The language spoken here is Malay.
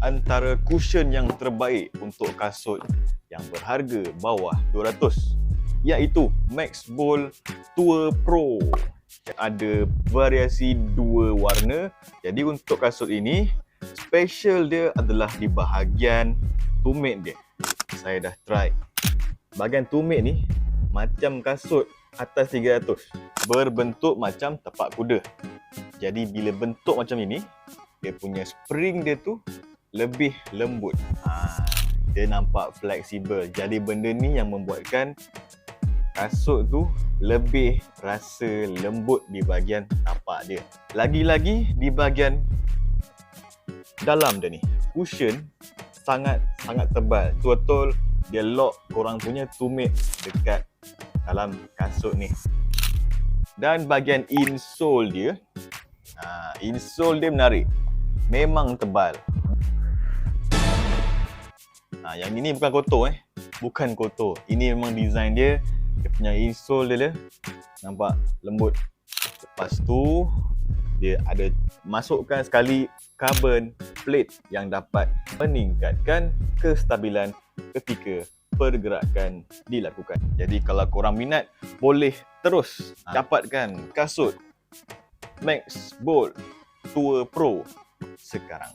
antara cushion yang terbaik untuk kasut yang berharga bawah 200 iaitu Max Bowl Tour Pro. Ada variasi dua warna. Jadi untuk kasut ini, special dia adalah di bahagian tumit dia. Saya dah try. Bahagian tumit ni macam kasut atas 300. Berbentuk macam tapak kuda. Jadi bila bentuk macam ini, dia punya spring dia tu lebih lembut. Ha, dia nampak fleksibel. Jadi benda ni yang membuatkan kasut tu lebih rasa lembut di bahagian tapak dia. Lagi-lagi di bahagian dalam dia ni. Cushion sangat sangat tebal. Betul dia lock korang punya tumit dekat dalam kasut ni. Dan bahagian insole dia, ha, insole dia menarik. Memang tebal. Ha, yang ini bukan kotor eh. Bukan kotor. Ini memang design dia. Dia punya insole dia, dia nampak lembut. Lepas tu dia ada masukkan sekali carbon plate yang dapat meningkatkan kestabilan ketika pergerakan dilakukan. Jadi kalau korang minat boleh terus dapatkan kasut Max Bolt Tour Pro sekarang.